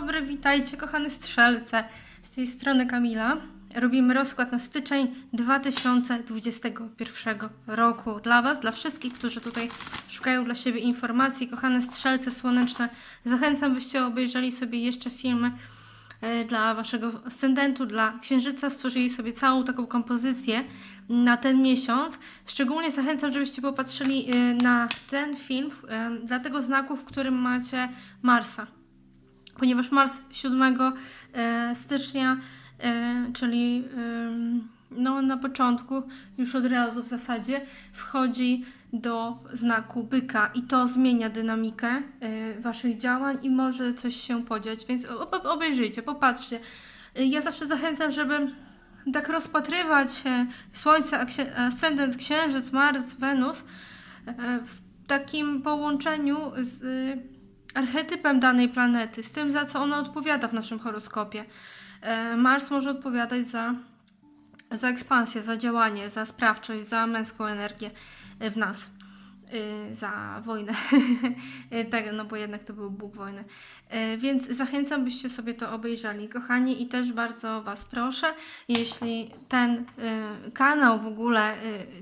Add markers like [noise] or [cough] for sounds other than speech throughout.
dobry, witajcie kochane strzelce. Z tej strony Kamila. Robimy rozkład na styczeń 2021 roku. Dla Was, dla wszystkich, którzy tutaj szukają dla siebie informacji. Kochane strzelce słoneczne, zachęcam, byście obejrzeli sobie jeszcze filmy e, dla Waszego ascendentu, dla księżyca. Stworzyli sobie całą taką kompozycję na ten miesiąc. Szczególnie zachęcam, żebyście popatrzyli e, na ten film e, dla tego znaku, w którym macie Marsa ponieważ Mars 7 e, stycznia, e, czyli em, no, na początku, już od razu w zasadzie, wchodzi do znaku byka i to zmienia dynamikę e, Waszych działań i może coś się podziać, więc obejrzyjcie, popatrzcie. E, Ja zawsze zachęcam, żeby tak rozpatrywać e, Słońce, ascendent, Księżyc, Mars, Wenus e, w takim połączeniu z archetypem danej planety, z tym, za co ona odpowiada w naszym horoskopie. E, Mars może odpowiadać za, za ekspansję, za działanie, za sprawczość, za męską energię e, w nas. Y, Za wojnę. [laughs] Tak, no bo jednak to był Bóg wojny. E, Więc zachęcam, byście sobie to obejrzeli, kochani, i też bardzo Was proszę, jeśli ten kanał w ogóle,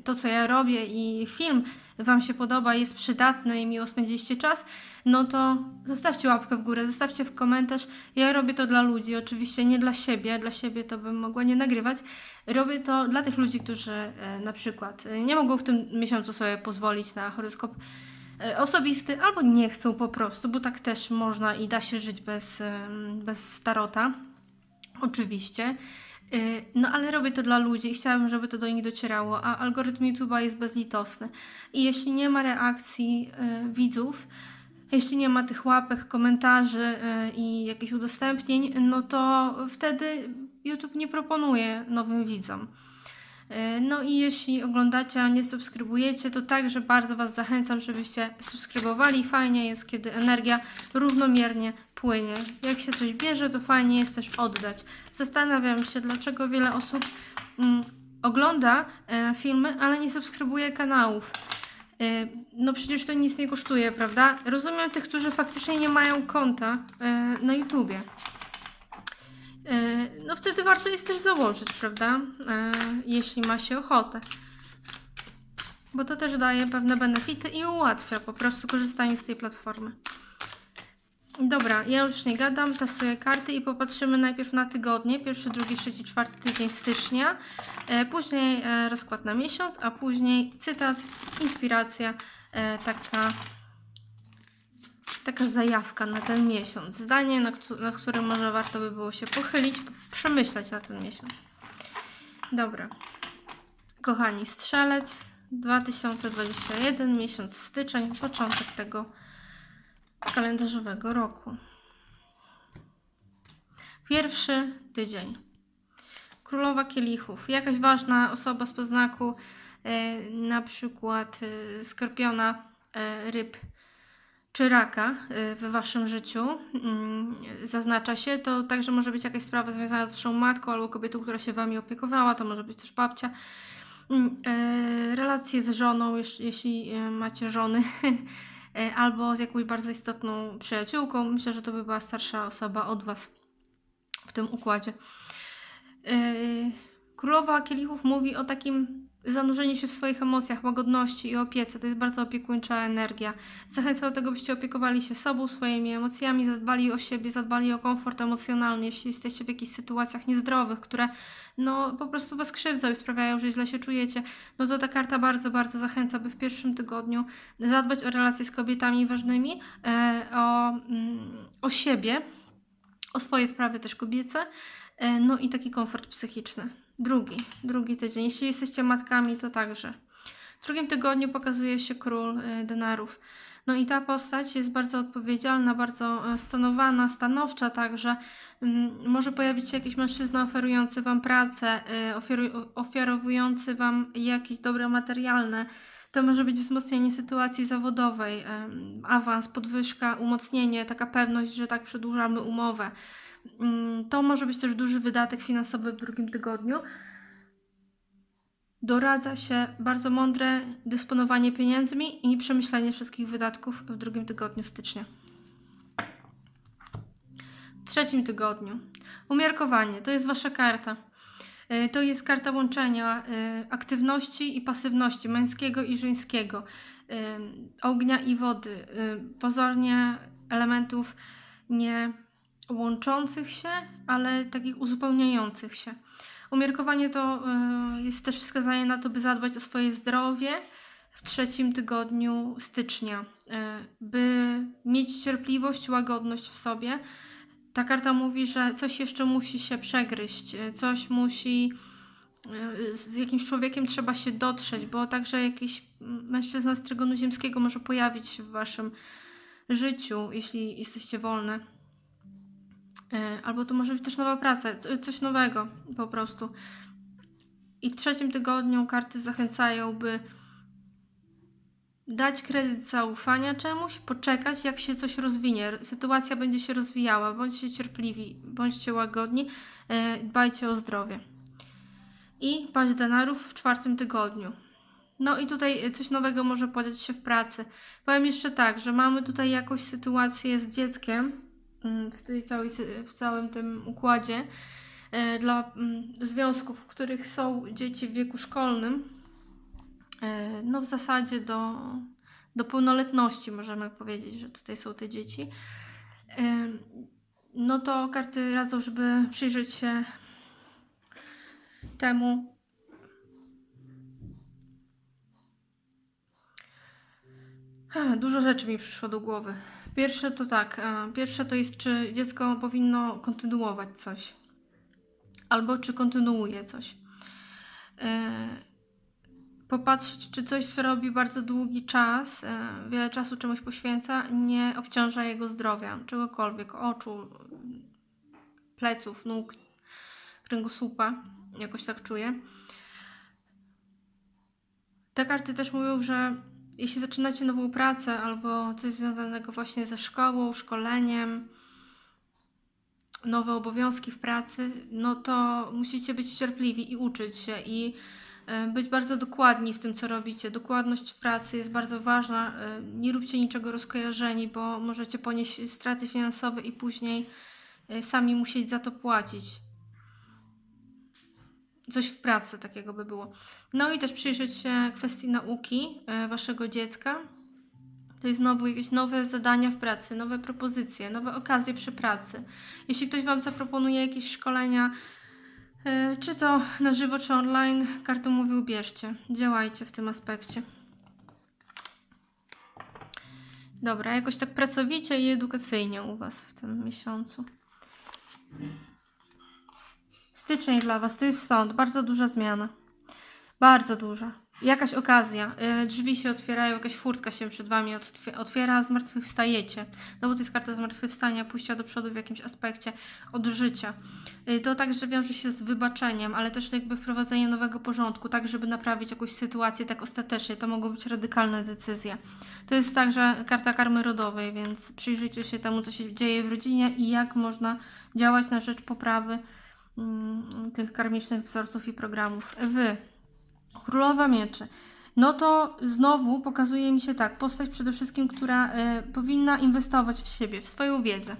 to co ja robię i film Wam się podoba, jest przydatny i miło spędziliście czas, no to zostawcie łapkę w górę, zostawcie w komentarz. Ja robię to dla ludzi, oczywiście nie dla siebie, dla siebie to bym mogła nie nagrywać. Robię to dla tych ludzi, którzy e, na przykład e, nie mogą w tym miesiącu sobie pozwolić na horoskop e, osobisty, albo nie chcą po prostu, bo tak też można i da się żyć bez, bez tarota. Oczywiście. Y, No ale robię to dla ludzi i chciałabym, żeby to do nich docierało, a algorytm YouTube'a jest bezlitosny. I jeśli nie ma reakcji y, widzów, jeśli nie ma tych łapek, komentarzy y, i jakichś udostępnień, no to wtedy YouTube nie proponuje nowym widzom. Y, No i jeśli oglądacie, a nie subskrybujecie, to także bardzo Was zachęcam, żebyście subskrybowali. Fajnie jest, kiedy energia równomiernie płynie. Jak się coś bierze, to fajnie jest też oddać. Zastanawiam się, dlaczego wiele osób mm, ogląda e, filmy, ale nie subskrybuje kanałów. E, no przecież to nic nie kosztuje, prawda? Rozumiem tych, którzy faktycznie nie mają konta e, na YouTubie. E, No wtedy warto jest też założyć, prawda? E, Jeśli ma się ochotę. Bo to też daje pewne benefity i ułatwia po prostu korzystanie z tej platformy. Dobra, ja już nie gadam, tasuję karty i popatrzymy najpierw na tygodnie. Pierwszy, drugi, trzeci, czwarty tydzień stycznia. E, później e, rozkład na miesiąc, a później cytat, inspiracja, e, taka taka zajawka na ten miesiąc. Zdanie, nad, nad którym może warto by było się pochylić, przemyśleć na ten miesiąc. Dobra. Kochani, strzelec 2021, miesiąc styczeń, początek tego kalendarzowego roku. Pierwszy tydzień. Królowa kielichów. Jakaś ważna osoba z poznaku, e, na przykład e, skorpiona, e, ryb, czy raka w waszym życiu mm, zaznacza się, to także może być jakaś sprawa związana z waszą matką albo kobietą, która się wami opiekowała, to może być też babcia. Mm, Relacje z żoną, jeśli macie żony, [laughs] albo z jakąś bardzo istotną przyjaciółką. Myślę, że to by była starsza osoba od was w tym układzie. E, Królowa Kielichów mówi o takim zanurzeniu się w swoich emocjach, łagodności i opiece. To jest bardzo opiekuńcza energia. Zachęcam do tego, byście opiekowali się sobą, swoimi emocjami, zadbali o siebie, zadbali o komfort emocjonalny, jeśli jesteście w jakichś sytuacjach niezdrowych, które no po prostu was krzywdzą i sprawiają, że źle się czujecie, no to ta karta bardzo, bardzo zachęca, by w pierwszym tygodniu zadbać o relacje z kobietami ważnymi, e, o, mm, o siebie, o swoje sprawy też kobiece, e, no i taki komfort psychiczny. Drugi, drugi tydzień. Jeśli jesteście matkami, to także. W drugim tygodniu pokazuje się król y, denarów. No i ta postać jest bardzo odpowiedzialna, bardzo e, stanowana, stanowcza także. Mm, Może pojawić się jakiś mężczyzna oferujący Wam pracę, y, ofiarowujący Wam jakieś dobra materialne. To może być wzmocnienie sytuacji zawodowej, awans, podwyżka, umocnienie, taka pewność, że tak przedłużamy umowę. Mm, To może być też duży wydatek finansowy w drugim tygodniu doradza się bardzo mądre dysponowanie pieniędzmi i przemyślenie wszystkich wydatków w drugim tygodniu stycznia. trzecim tygodniu. Umiarkowanie to jest wasza karta. E, To jest karta łączenia e, aktywności i pasywności męskiego i żeńskiego, e, ognia i wody. Pozornie elementów nie łączących się, ale takich uzupełniających się. Umiarkowanie to e, jest też wskazanie na to, by zadbać o swoje zdrowie w trzecim tygodniu stycznia, e, by mieć cierpliwość, łagodność w sobie. Ta karta mówi, że coś jeszcze musi się przegryźć, e, coś musi z jakimś człowiekiem trzeba się dotrzeć, bo także jakiś mężczyzna z trygonu ziemskiego może pojawić się w waszym życiu, jeśli jesteście wolne. E, Albo to może być też nowa praca, co- coś nowego po prostu. I w trzecim tygodniu karty zachęcają, by dać kredyt zaufania czemuś, poczekać, jak się coś rozwinie. Sytuacja będzie się rozwijała. Bądźcie cierpliwi, bądźcie łagodni, e, dbajcie o zdrowie. I paść denarów w czwartym tygodniu. No i tutaj e, coś nowego może podziać się w pracy. Powiem jeszcze tak, że mamy tutaj jakąś sytuację z dzieckiem w, tej całej, w całym tym układzie e, dla mm, związków, w których są dzieci w wieku szkolnym. E, No w zasadzie do, do pełnoletności możemy powiedzieć, że tutaj są te dzieci. E, No to karty radzą, żeby przyjrzeć się temu. Dużo rzeczy mi przyszło do głowy. Pierwsze to tak, e, pierwsze to jest, czy dziecko powinno kontynuować coś, albo czy kontynuuje coś. E, Popatrzeć, czy coś, co robi bardzo długi czas, e, wiele czasu czemuś poświęca, nie obciąża jego zdrowia, czegokolwiek, oczu, pleców, nóg, kręgosłupa, jakoś tak czuję. Te karty też mówią, że jeśli zaczynacie nową pracę albo coś związanego właśnie ze szkołą, szkoleniem, nowe obowiązki w pracy, no to musicie być cierpliwi i uczyć się i e, być bardzo dokładni w tym, co robicie. Dokładność w pracy jest bardzo ważna. E, Nie róbcie niczego rozkojarzeni, bo możecie ponieść straty finansowe i później e, sami musieć za to płacić. Coś w pracy takiego by było. No i też przyjrzeć się kwestii nauki e, waszego dziecka. To jest znowu jakieś nowe zadania w pracy, nowe propozycje, nowe okazje przy pracy. Jeśli ktoś Wam zaproponuje jakieś szkolenia, e, czy to na żywo, czy online, kartą mówi ubierzcie. Działajcie w tym aspekcie. Dobra, jakoś tak pracowicie i edukacyjnie u Was w tym miesiącu. Styczeń dla Was to jest sąd, bardzo duża zmiana. Bardzo duża. Jakaś okazja, y, drzwi się otwierają, jakaś furtka się przed Wami otwie- otwiera, zmartwychwstajecie. No bo to jest karta zmartwychwstania, pójścia do przodu w jakimś aspekcie od życia. Y, To także wiąże się z wybaczeniem, ale też jakby wprowadzenie nowego porządku, tak żeby naprawić jakąś sytuację tak ostatecznie. To mogą być radykalne decyzje. To jest także karta karmy rodowej, więc przyjrzyjcie się temu, co się dzieje w rodzinie i jak można działać na rzecz poprawy tych karmicznych wzorców i programów. Wy, Królowa Mieczy. No to znowu pokazuje mi się tak, postać przede wszystkim, która e, powinna inwestować w siebie, w swoją wiedzę,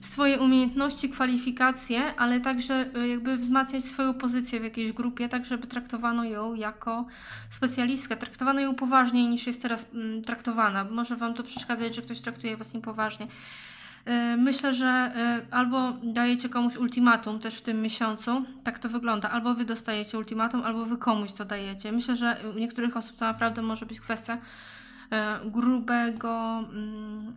w swoje umiejętności, kwalifikacje, ale także e, jakby wzmacniać swoją pozycję w jakiejś grupie, tak żeby traktowano ją jako specjalistkę, traktowano ją poważniej niż jest teraz mm, traktowana. Może Wam to przeszkadzać, że ktoś traktuje Was niepoważnie. E, Myślę, że e, albo dajecie komuś ultimatum też w tym miesiącu, tak to wygląda, albo wy dostajecie ultimatum, albo wy komuś to dajecie. Myślę, że u niektórych osób to naprawdę może być kwestia e, grubego mm,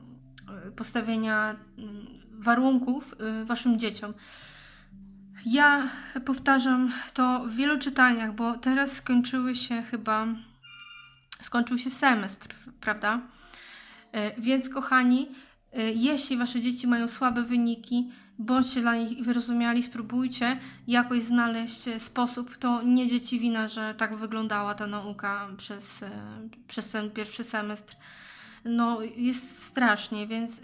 e, postawienia mm, warunków e, waszym dzieciom. Ja powtarzam to w wielu czytaniach, bo teraz skończyły się chyba, skończył się semestr, prawda? E, Więc kochani, e, jeśli wasze dzieci mają słabe wyniki, bądźcie dla nich wyrozumiali, spróbujcie jakoś znaleźć e, sposób. To nie dzieci wina, że tak wyglądała ta nauka przez, e, przez ten pierwszy semestr. No, jest strasznie, więc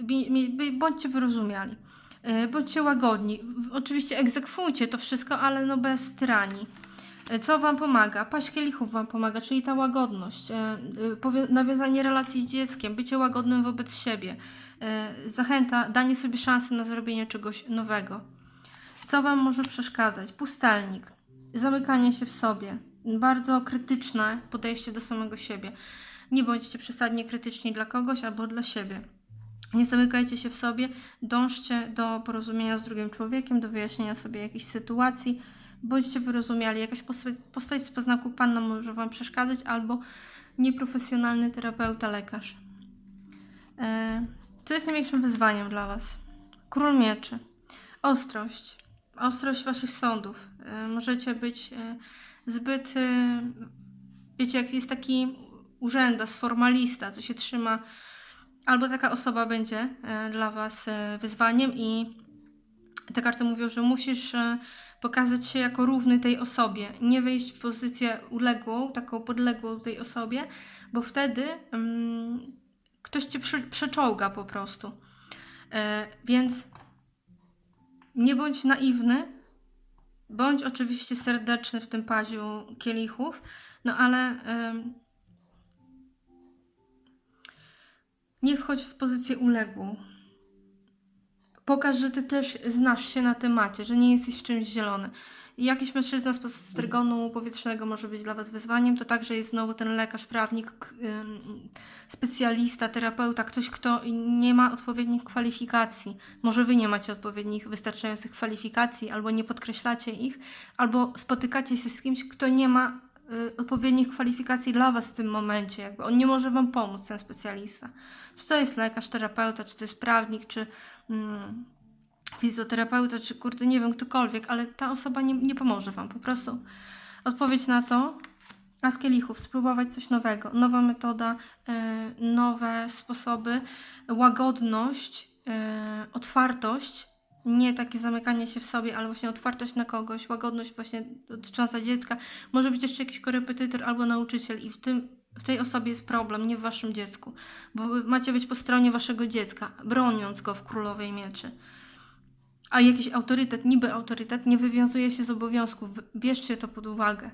bądźcie wyrozumiali. E, Bądźcie łagodni. Oczywiście egzekwujcie to wszystko, ale no bez tyranii. Co Wam pomaga? Paść kielichów Wam pomaga, czyli ta łagodność, e, e, nawiązanie relacji z dzieckiem, bycie łagodnym wobec siebie, e, zachęta, danie sobie szansy na zrobienie czegoś nowego. Co Wam może przeszkadzać? Pustelnik, zamykanie się w sobie, bardzo krytyczne podejście do samego siebie. Nie bądźcie przesadnie krytyczni dla kogoś albo dla siebie. Nie zamykajcie się w sobie, dążcie do porozumienia z drugim człowiekiem, do wyjaśnienia sobie jakiejś sytuacji. Bądźcie wyrozumiali, jakaś postać, z poznaku panna może Wam przeszkadzać, albo nieprofesjonalny terapeuta, lekarz. E, co jest największym wyzwaniem dla Was? Król mieczy. Ostrość. Ostrość Waszych sądów. E, możecie być e, zbyt. Wiecie, jak jest taki urzędas, formalista, co się trzyma albo taka osoba będzie dla Was wyzwaniem i te karty mówią, że musisz pokazać się jako równy tej osobie, nie wejść w pozycję uległą, taką podległą tej osobie, bo wtedy mm, ktoś Cię przy, przeczołga po prostu. E, więc nie bądź naiwny, bądź oczywiście serdeczny w tym paziu kielichów, no ale... nie wchodź w pozycję uległą. Pokaż, że ty też znasz się na temacie, że nie jesteś w czymś zielony. I jakiś mężczyzna z strygonu powietrznego może być dla Was wyzwaniem, to także jest znowu ten lekarz, prawnik, specjalista, terapeuta, ktoś, kto nie ma odpowiednich kwalifikacji. Może Wy nie macie odpowiednich, wystarczających kwalifikacji, albo nie podkreślacie ich, albo spotykacie się z kimś, kto nie ma y, odpowiednich kwalifikacji dla Was w tym momencie. Jakby on nie może Wam pomóc, ten specjalista. Czy to jest lekarz, terapeuta, czy to jest prawnik, czy mm, fizjoterapeuta, czy kurde, nie wiem, ktokolwiek, ale ta osoba nie, nie pomoże Wam. Po prostu odpowiedź na to, a z kielichów spróbować coś nowego. Nowa metoda, e, nowe sposoby, łagodność, e, otwartość, nie takie zamykanie się w sobie, ale właśnie otwartość na kogoś, łagodność właśnie dotycząca dziecka. Może być jeszcze jakiś korepetytor albo nauczyciel i w tym w tej osobie jest problem, nie w waszym dziecku, bo macie być po stronie waszego dziecka, broniąc go w królowej mieczy. A jakiś autorytet, niby autorytet, nie wywiązuje się z obowiązków. Bierzcie to pod uwagę.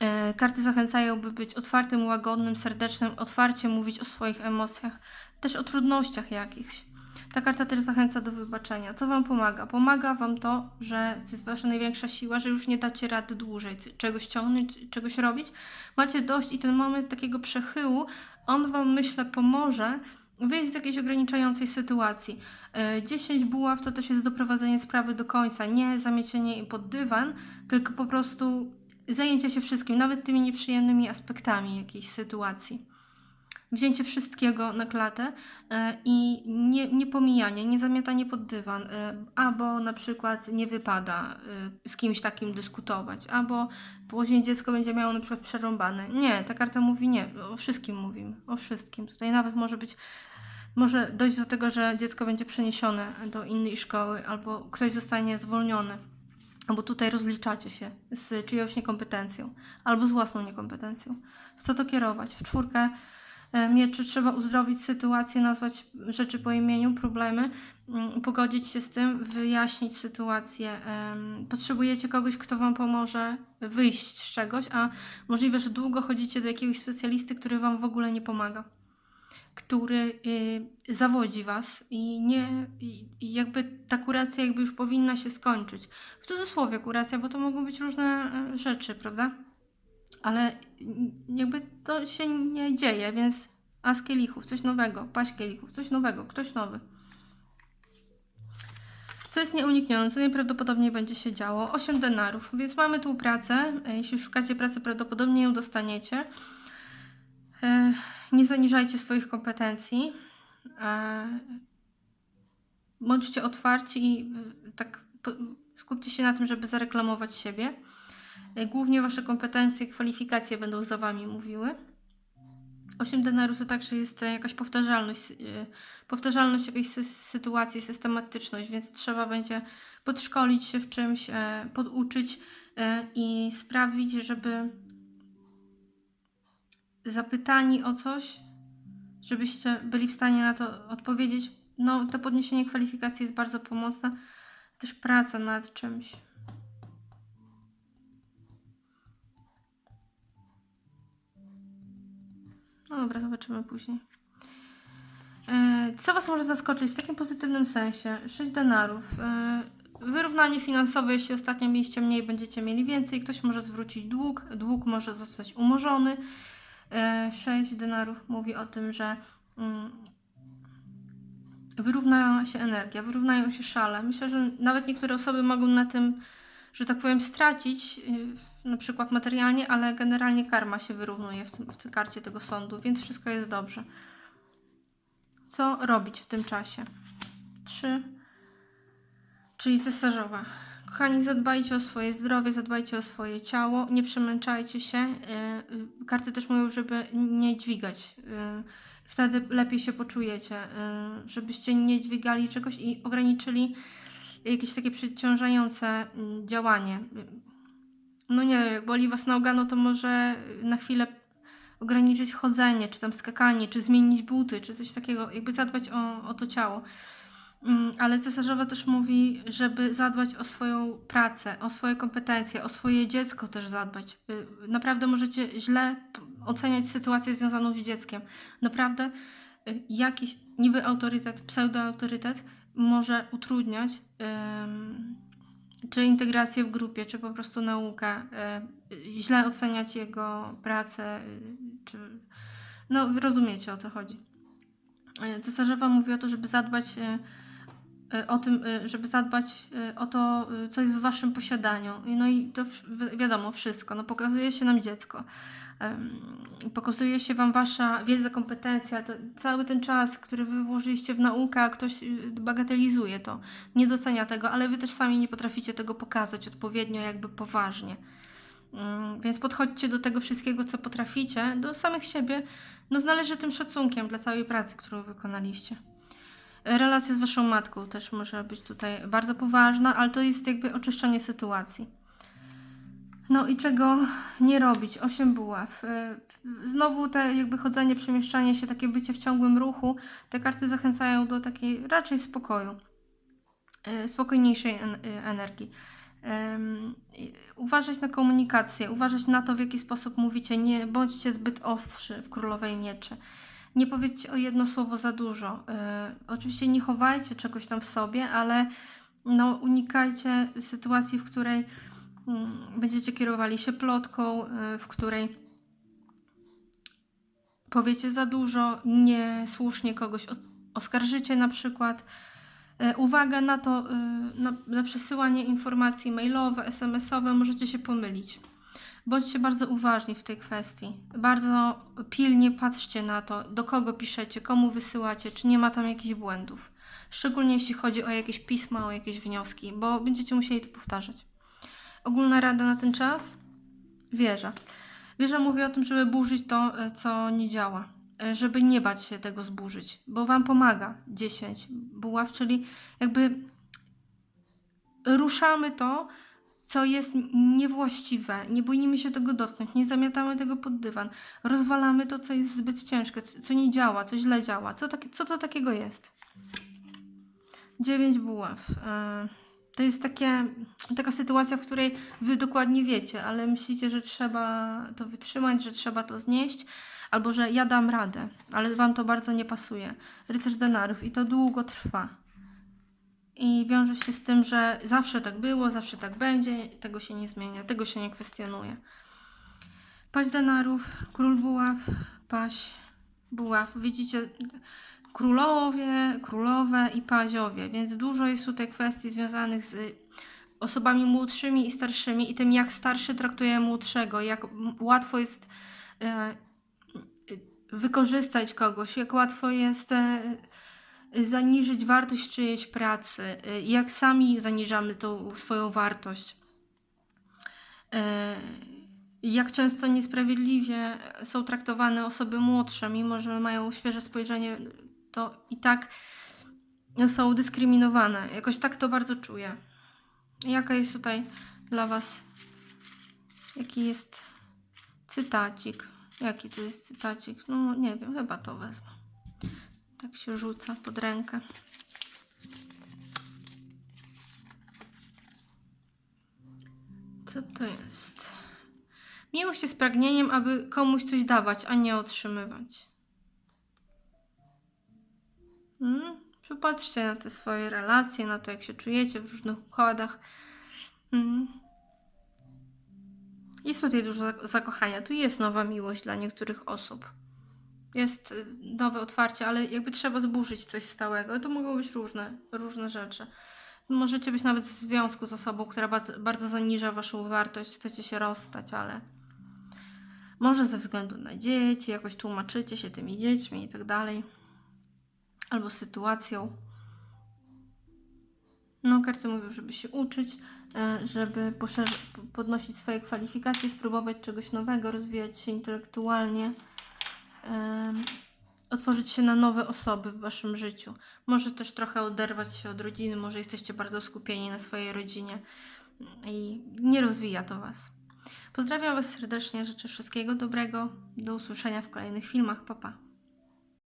E, karty zachęcają, by być otwartym, łagodnym, serdecznym, otwarcie mówić o swoich emocjach, też o trudnościach jakichś. Ta karta też zachęca do wybaczenia. Co Wam pomaga? Pomaga Wam to, że to jest Wasza największa siła, że już nie dacie rady dłużej czegoś ciągnąć, czegoś robić. Macie dość i ten moment takiego przechyłu, on Wam, myślę, pomoże wyjść z jakiejś ograniczającej sytuacji. E, 10 buław to też jest doprowadzenie sprawy do końca, nie zamiecienie jej pod dywan, tylko po prostu zajęcie się wszystkim, nawet tymi nieprzyjemnymi aspektami jakiejś sytuacji. Wzięcie wszystkiego na klatę e, i nie, nie pomijanie, nie zamiatanie pod dywan, e, albo na przykład nie wypada e, z kimś takim dyskutować, albo później dziecko będzie miało na przykład przerąbane. Nie, ta karta mówi nie, o wszystkim mówimy, o wszystkim. Tutaj nawet może być, może dojść do tego, że dziecko będzie przeniesione do innej szkoły, albo ktoś zostanie zwolniony. Albo tutaj rozliczacie się z czyjąś niekompetencją, albo z własną niekompetencją. W co to kierować? W czwórkę mieczy trzeba uzdrowić sytuację, nazwać rzeczy po imieniu, problemy, mm, pogodzić się z tym, wyjaśnić sytuację. Potrzebujecie kogoś, kto Wam pomoże wyjść z czegoś, a możliwe, że długo chodzicie do jakiegoś specjalisty, który Wam w ogóle nie pomaga który y, zawodzi was i nie i, i jakby ta kuracja jakby już powinna się skończyć. W cudzysłowie kuracja, bo to mogą być różne y, rzeczy, prawda? Ale jakby to się nie dzieje, więc a z kielichów, coś nowego, paść kielichów, coś nowego, ktoś nowy. Co jest nieuniknione, co najprawdopodobniej będzie się działo? 8 denarów, więc mamy tu pracę. Jeśli szukacie pracy, prawdopodobnie ją dostaniecie. E, Nie zaniżajcie swoich kompetencji. E, Bądźcie otwarci i tak skupcie się na tym, żeby zareklamować siebie. E, Głównie wasze kompetencje, kwalifikacje będą za wami mówiły. 8 denarów to także jest e, jakaś powtarzalność, y, powtarzalność jakiejś sy- sytuacji, systematyczność, więc trzeba będzie podszkolić się w czymś, e, poduczyć e, i sprawić, żeby zapytani o coś, żebyście byli w stanie na to odpowiedzieć. No, to podniesienie kwalifikacji jest bardzo pomocne. Też praca nad czymś. No dobra, zobaczymy później. E, Co Was może zaskoczyć w takim pozytywnym sensie? 6 denarów. E, Wyrównanie finansowe, jeśli ostatnio mieliście mniej, będziecie mieli więcej. Ktoś może zwrócić dług, dług może zostać umorzony. 6 denarów mówi o tym, że mm, wyrówna się energia, wyrównają się szale. Myślę, że nawet niektóre osoby mogą na tym, że tak powiem, stracić, na przykład materialnie, ale generalnie karma się wyrównuje w, tym, w tej karcie tego sądu, więc wszystko jest dobrze. Co robić w tym czasie? Trzy, czyli cesarzowa. Kochani, zadbajcie o swoje zdrowie, zadbajcie o swoje ciało, nie przemęczajcie się. Yy, yy, Karty też mówią, żeby nie dźwigać. Yy, Wtedy lepiej się poczujecie, żebyście nie dźwigali czegoś i ograniczyli jakieś takie przeciążające mm, działanie. No nie wiem, jak boli Was noga, no to może na chwilę ograniczyć chodzenie, czy tam skakanie, czy zmienić buty, czy coś takiego, jakby zadbać o, o to ciało. Mm, Ale cesarzowa też mówi, żeby zadbać o swoją pracę, o swoje kompetencje, o swoje dziecko też zadbać. Y, Naprawdę możecie źle oceniać sytuację związaną z dzieckiem. Naprawdę y, jakiś niby autorytet, pseudoautorytet może utrudniać ym, czy integrację w grupie, czy po prostu naukę, y, źle oceniać jego pracę, y, czy... No, rozumiecie o co chodzi. Y, Cesarzowa mówi o to, żeby zadbać o tym, żeby zadbać o to, co jest w waszym posiadaniu. No i to wi- wiadomo, wszystko. No, pokazuje się nam dziecko. Pokazuje się wam wasza wiedza, kompetencja, to cały ten czas, który wy włożyliście w naukę, ktoś y, bagatelizuje to, nie docenia tego, ale wy też sami nie potraficie tego pokazać odpowiednio, jakby poważnie. Mm, Więc podchodźcie do tego wszystkiego, co potraficie, do samych siebie, no z należytym szacunkiem dla całej pracy, którą wykonaliście. Relacja z waszą matką też może być tutaj bardzo poważna, ale to jest jakby oczyszczenie sytuacji. No i czego nie robić? Osiem buław. Y, Znowu te jakby chodzenie, przemieszczanie się, takie bycie w ciągłym ruchu, te karty zachęcają do takiej raczej spokoju, y, spokojniejszej y, energii. Uważać na komunikację, uważać na to, w jaki sposób mówicie. Nie bądźcie zbyt ostrzy w królowej mieczy. Nie powiedzcie o jedno słowo za dużo. Oczywiście nie chowajcie czegoś tam w sobie, ale no, unikajcie sytuacji, w której będziecie kierowali się plotką, y, w której powiecie za dużo, niesłusznie kogoś os- oskarżycie na przykład. E, Uwaga na to, y, na, na przesyłanie informacji mailowe, SMS-owe, możecie się pomylić. Bądźcie bardzo uważni w tej kwestii. Bardzo pilnie patrzcie na to, do kogo piszecie, komu wysyłacie, czy nie ma tam jakichś błędów. Szczególnie jeśli chodzi o jakieś pisma, o jakieś wnioski, bo będziecie musieli to powtarzać. Ogólna rada na ten czas? Wieża. Wieża mówi o tym, żeby burzyć to, e, co nie działa. E, Żeby nie bać się tego zburzyć, bo Wam pomaga 10 buław, czyli jakby ruszamy to, co jest niewłaściwe. Nie boimy się tego dotknąć, nie zamiatamy tego pod dywan. Rozwalamy to, co jest zbyt ciężkie, co nie działa, co źle działa. Co, co to takiego jest? 9 buław. E, To jest takie, taka sytuacja, w której wy dokładnie wiecie, ale myślicie, że trzeba to wytrzymać, że trzeba to znieść, albo że ja dam radę, ale wam to bardzo nie pasuje. Rycerz denarów i to długo trwa. I wiąże się z tym, że zawsze tak było, zawsze tak będzie, tego się nie zmienia, tego się nie kwestionuje. Paź denarów, król buław, paź buław. Widzicie, królowie, i paziowie, więc dużo jest tutaj kwestii związanych z osobami młodszymi i starszymi i tym, jak starszy traktuje młodszego, jak łatwo jest e, wykorzystać kogoś, jak łatwo jest zaniżyć wartość czyjejś pracy, jak sami zaniżamy tą swoją wartość. Jak często niesprawiedliwie są traktowane osoby młodsze, mimo że mają świeże spojrzenie, to i tak są dyskryminowane. Jakoś tak to bardzo czuję. Jaka jest tutaj dla Was, jaki jest cytacik? Jaki to jest cytacik? No nie wiem, chyba to wezmę. Tak się rzuca pod rękę. Co to jest? Miłość jest pragnieniem, aby komuś coś dawać, a nie otrzymywać. Mm, Popatrzcie na te swoje relacje, na to, jak się czujecie w różnych układach. Mm. Jest tutaj dużo zak- zakochania. Tu jest nowa miłość dla niektórych osób. Jest y, nowe otwarcie, ale jakby trzeba zburzyć coś stałego. To mogą być różne, różne rzeczy. Możecie być nawet w związku z osobą, która bardzo, bardzo zaniża waszą wartość, chcecie się rozstać, ale może ze względu na dzieci, jakoś tłumaczycie się tymi dziećmi i tak dalej, albo sytuacją. No, karty mówią, żeby się uczyć, e, żeby podnosić swoje kwalifikacje, spróbować czegoś nowego, rozwijać się intelektualnie, otworzyć się na nowe osoby w waszym życiu. Może też trochę oderwać się od rodziny, może jesteście bardzo skupieni na swojej rodzinie i nie rozwija to was. Pozdrawiam was serdecznie, życzę wszystkiego dobrego. Do usłyszenia w kolejnych filmach. Pa, pa.